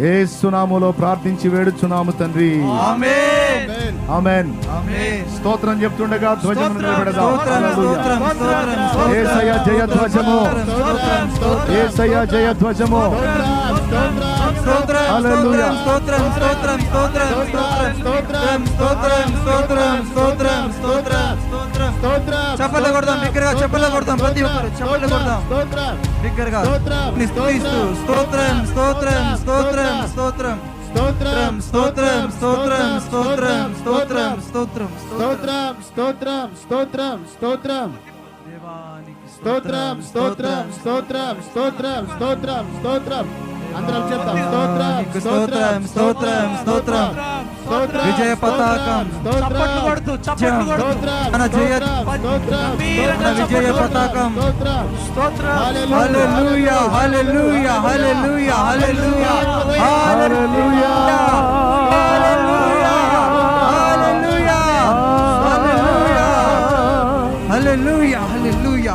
ఏ సునాములో ప్రార్థించి వేడుచున్నాము తండ్రి స్తోత్రం చెప్తుండగా ధ్వజము ఏసయ జయ ధ్వజము ఏసయ జయ ధ్వజము చెప్పలు కొడదాం బిగ్గరగా చెప్పలు కొడదాం ప్రతి ఒక్కరు చెప్పలు కొడదాం బిగ్గరగా స్తోత్రం స్తోత్రం స్తోత్రం స్తోత్రం స్తోత్రం స్తోత్రం స్తోత్రం స్తోత్రం స్తోత్రం స్తోత్రం స్తోత్రం స్తోత్రం స్తోత్రం స్తోత్రం స్తోత్రం స్తోత్రం స్తోత్రం స్తోత్రం స్తోత్రం స్తోత్రం స్తోత్రం అందరం చెప్తాం స్తోత్రం స్తోత్రం స్తోత్రం స్తోత్రం విజయ పతాకం స్తోత్రం స్తోత్రం మన జయ స్తోత్రం మన విజయ పతాకం స్తోత్రం హల్లెలూయా హల్లెలూయా హల్లెలూయా హల్లెలూయా హల్లెలూయా హల్లెలూయా హల్లెలూయా హల్లెలూయా హల్లెలూయా హల్లెలూయా,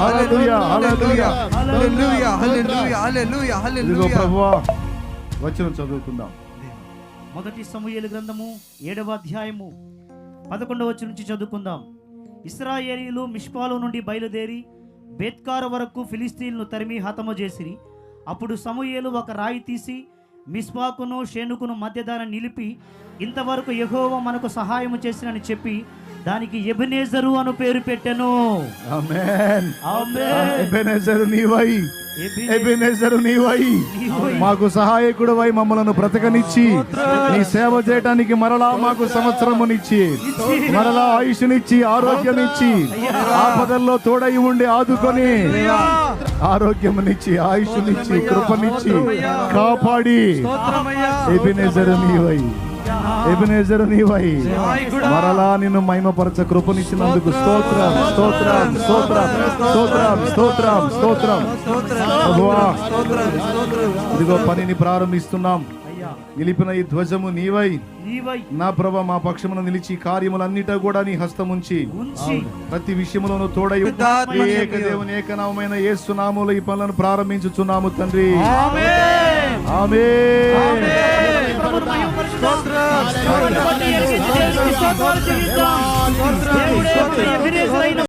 హల్లెలూయా, హల్లెలూయా. హల్లెలూయా హల్లెలూయా హల్లెలూయా ఇదిగో హల్లెలూయా ప్రభువా వచ్చిన చదువుకుందాం మొదటి సమూయేలు గ్రంథము ఏడవ అధ్యాయము పదకొండవ వచ్చి నుంచి చదువుకుందాం. ఇస్రాయేలీలు మిష్పాలో నుండి బయలుదేరి బేత్కారు వరకు ఫిలిస్తీన్లు తరిమి హతము చేసిరి. అప్పుడు సమూయేలు ఒక రాయి తీసి మిస్పాకును షేనుకును మధ్య దాన్ని నిలిపి ఇంతవరకు యెహోవా మనకు సహాయము చేసినని చెప్పి దానికి ఎబెనేజరు అను పేరు పెట్టెను. ఆమేన్ ఆమేన్. ఎబెనెజరు నీవై. ఎబెనెజరు నీవై. మాకు సహాయకుడు వై మమ్మలను బ్రతకనిచ్చి నీ సేవ చేయటానికి మరలా మాకు సంవత్సరమునిచ్చి మరలా ఆయుష్నిచ్చి ఆరోగ్యమిచ్చి ఆపదల్లో తోడై ఉండి ఆదుకొని ఆరోగ్యమునిచ్చి ఆయుష్నిచ్చి కృపనిచ్చి కాపాడి ఎబినేజరు నీవై ఎబినేజరు నీవై. మరలా నిన్ను మహిమపరచ కృపనిచ్చినందుకు స్తోత్రం స్తోత్రం స్తోత్రం స్తోత్రం స్తోత్రం స్తోత్రం. ఇదిగో పనిని ప్రారంభిస్తున్నాం. నిలిపిన ఈ ధ్వజము నీవై. నా ప్రభ మా పక్షమున నిలిచి కార్యములన్నిట కూడా నీ హస్తముంచి. ప్రతి విషయములోను తోడై ఏక దేవుని ఏకనామమైన యేసునామములో ఈ పనులను ప్రారంభించుచున్నాము తండ్రి. ఆమె స్వాతంత్రం